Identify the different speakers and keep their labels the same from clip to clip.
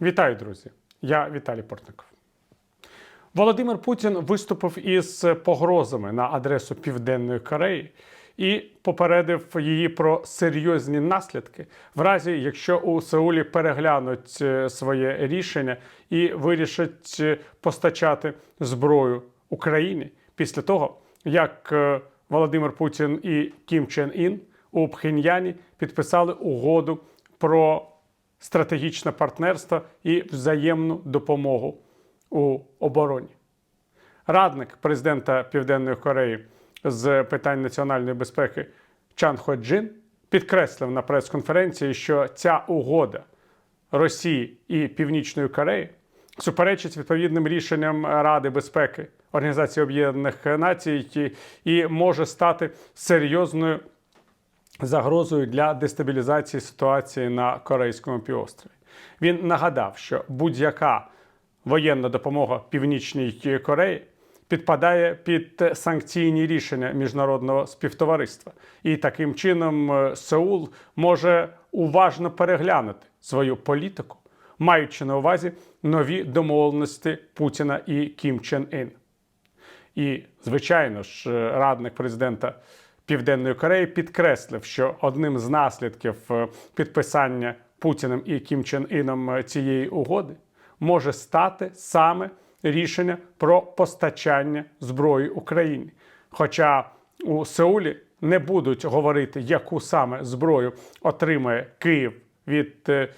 Speaker 1: Вітаю, друзі! Я Віталій Портников. Володимир Путін виступив із погрозами на адресу Південної Кореї і попередив її про серйозні наслідки, в разі якщо у Сеулі переглянуть е, своє рішення і вирішать е, постачати зброю Україні після того, як е, Володимир Путін і Кім Чен Ін у Пхеньяні підписали угоду про стратегічне партнерство і взаємну допомогу у обороні. Радник президента Південної Кореї з питань національної безпеки Чан Хо Джин підкреслив на прес-конференції, що ця угода Росії і Північної Кореї суперечить відповідним рішенням Ради безпеки Організації Об'єднаних Націй і може стати серйозною загрозою для дестабілізації ситуації на Корейському півострові. Він нагадав, що будь-яка воєнна допомога Північній Кореї підпадає під санкційні рішення міжнародного співтовариства, і таким чином е, Сеул може уважно переглянути свою політику, маючи на увазі нові домовленості Путіна і Кім Чен Ін. І, звичайно ж, е, радник президента Південної Кореї підкреслив, що одним з наслідків е, підписання Путіним і Кім Чен Іном е, цієї угоди може стати саме рішення про постачання зброї Україні. Хоча у Сеулі не будуть говорити, яку саме зброю отримає Київ від е,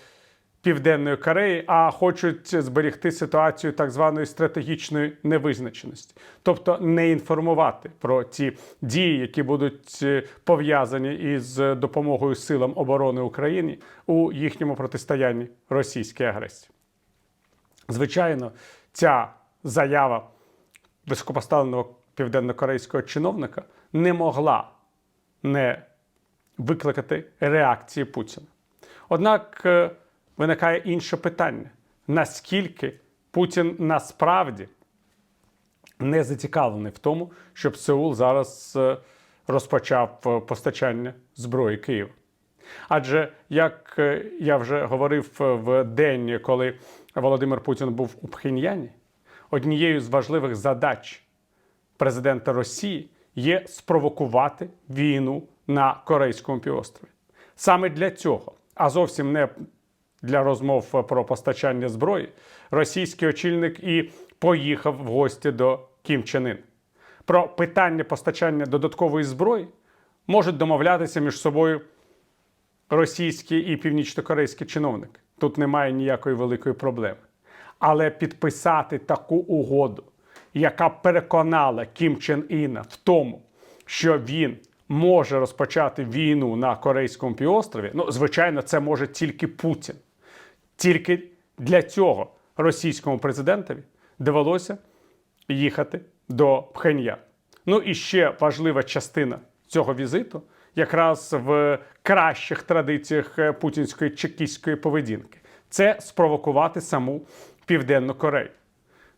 Speaker 1: Південної Кореї, а хочуть зберегти ситуацію так званої стратегічної невизначеності, тобто не інформувати про ті дії, які будуть е, пов'язані із допомогою силам оборони України у їхньому протистоянні російській агресії. Звичайно, ця заява високопоставленого південнокорейського чиновника не могла не викликати реакції Путіна. Однак е, виникає інше питання: наскільки Путін насправді не зацікавлений в тому, щоб Сеул зараз е, розпочав е, постачання зброї Києва. Адже як е, я вже говорив в день, коли Володимир Путін був у Пхеньяні, однією з важливих задач президента Росії є спровокувати війну на Корейському півострові. Саме для цього, а зовсім не для розмов про постачання зброї, російський очільник і поїхав в гості до Кім. Про питання постачання додаткової зброї можуть домовлятися між собою російські і північнокорейські чиновники. Тут немає ніякої великої проблеми. Але підписати таку угоду, яка переконала Кім Чен Іна в тому, що він може розпочати війну на Корейському півострові, ну, звичайно, це може тільки Путін. Тільки для цього російському президентові довелося їхати до Пхенья. Ну і ще важлива частина цього візиту якраз в кращих традиціях е, путінської чекістської поведінки. Це спровокувати саму Південну Корею.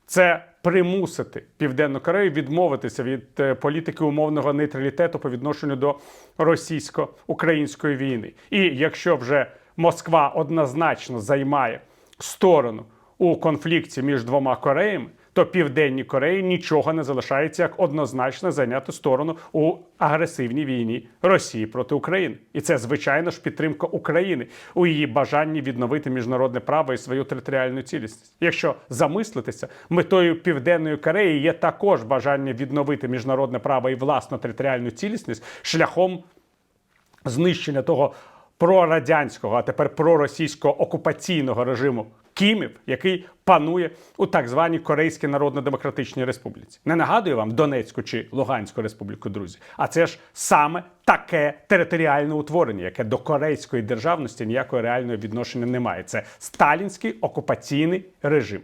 Speaker 1: Це примусити Південну Корею відмовитися від е, політики умовного нейтралітету по відношенню до російсько-української війни. І якщо вже Москва однозначно займає сторону у конфлікті між двома Кореями, то Південній Кореї нічого не залишається як однозначно зайняти сторону у агресивній війні Росії проти України. І це, звичайно ж, підтримка України у її бажанні відновити міжнародне право і свою територіальну цілісність. Якщо замислитися, метою Південної Кореї є також бажання відновити міжнародне право і власну територіальну цілісність шляхом знищення того прорадянського, а тепер проросійського окупаційного режиму Кімів, який панує у так званій Корейській Народно-Демократичній Республіці. Не нагадую вам Донецьку чи Луганську республіку, друзі. А це ж саме таке територіальне утворення, яке до корейської державності ніякого реального відношення не має. Це сталінський окупаційний режим.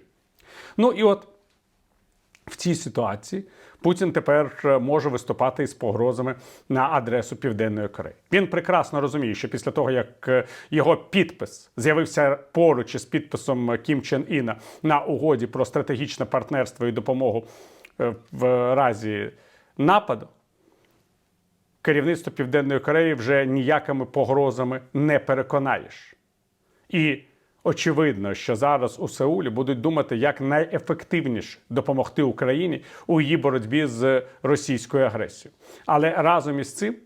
Speaker 1: Ну і от цій ситуації Путін тепер е, може виступати із погрозами на адресу Південної Кореї. Він прекрасно розуміє, що після того, як е, його підпис з'явився поруч із підписом Кім Чен Іна на угоді про стратегічне партнерство і допомогу е, в разі нападу, керівництво Південної Кореї вже ніякими погрозами не переконаєш. І очевидно, що зараз у Сеулі будуть думати, як найефективніше допомогти Україні у її боротьбі з російською агресією. Але разом із цим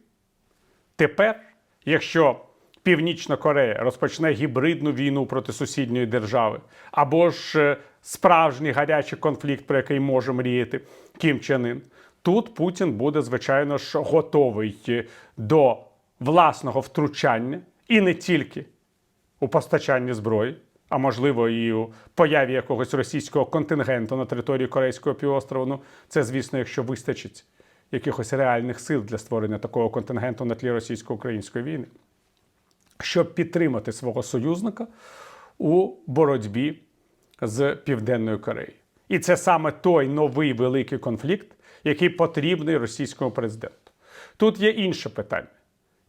Speaker 1: Тепер, якщо Північна Корея розпочне гібридну війну проти сусідньої держави, або ж е, справжній гарячий конфлікт, про який може мріяти Кім Чен Ін, тут Путін буде, звичайно ж, готовий е, до власного втручання і не тільки у постачанні зброї, а можливо, і у появі якогось російського контингенту на території Корейського півострову. Ну, це, звісно, якщо вистачить якихось реальних сил для створення такого контингенту на тлі російсько-української війни, щоб підтримати свого союзника у боротьбі з Південною Кореєю. І це саме той новий великий конфлікт, який потрібний російському президенту. Тут є інше питання: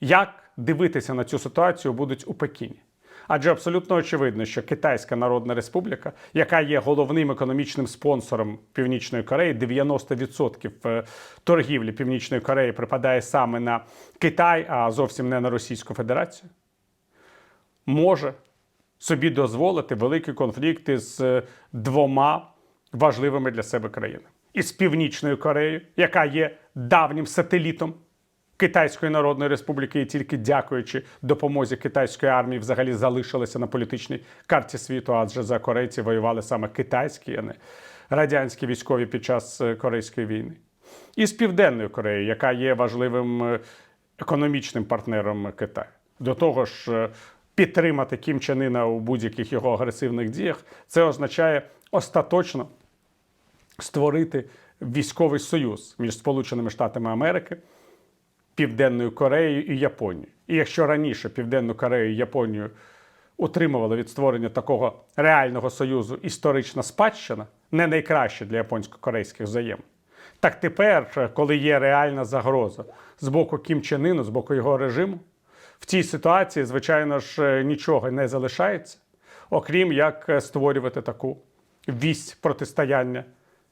Speaker 1: як дивитися на цю ситуацію будуть у Пекіні? Адже абсолютно очевидно, що Китайська Народна Республіка, яка є головним економічним спонсором Північної Кореї, 90% е, торгівлі Північної Кореї припадає саме на Китай, а зовсім не на Російську Федерацію, може собі дозволити великі конфлікти з е, двома важливими для себе країнами: із Північною Кореєю, яка є давнім сателітом Китайської Народної Республіки, і тільки дякуючи допомозі китайської армії, взагалі залишилися на політичній карті світу, адже за корейці воювали саме китайські, а не радянські військові під час е, Корейської війни. І з Південною Кореєю, яка є важливим е, економічним партнером Китаю. До того ж, е, підтримати Кім Чен Іна у будь-яких його агресивних діях, це означає остаточно створити військовий союз між Сполученими Штатами Америки. Південною Кореєю і Японією. І якщо раніше Південну Корею і Японію утримували від створення такого реального союзу історична спадщина, не найкраще для японсько-корейських взаємин, так тепер, коли є реальна загроза з боку Кім Чен Іну, з боку його режиму, в цій ситуації, звичайно ж, нічого не залишається, окрім як створювати таку вісь протистояння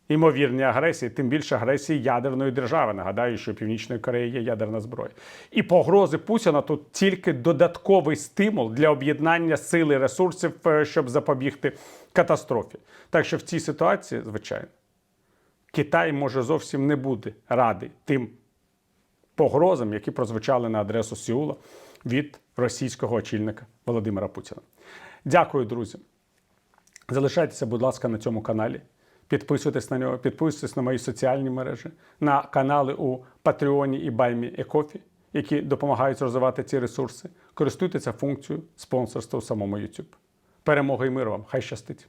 Speaker 1: ймовірні агресії, тим більше агресії ядерної держави. Нагадаю, що у Північної Кореї є ядерна зброя. І погрози Путіна тут тільки додатковий стимул для об'єднання сили ресурсів, е, щоб запобігти катастрофі. Так що в цій ситуації, звичайно, Китай може зовсім не бути радий тим погрозам, які прозвучали на адресу Сеула від російського очільника Володимира Путіна. Дякую, друзі. Залишайтеся, будь ласка, на цьому каналі. Підписуйтесь на нього, підписуйтесь на мої соціальні мережі, на канали у Патреоні і Баймі Екофі, які допомагають розвивати ці ресурси. Користуйтеся функцією спонсорства у самому YouTube. Перемоги і миру вам! Хай щастить!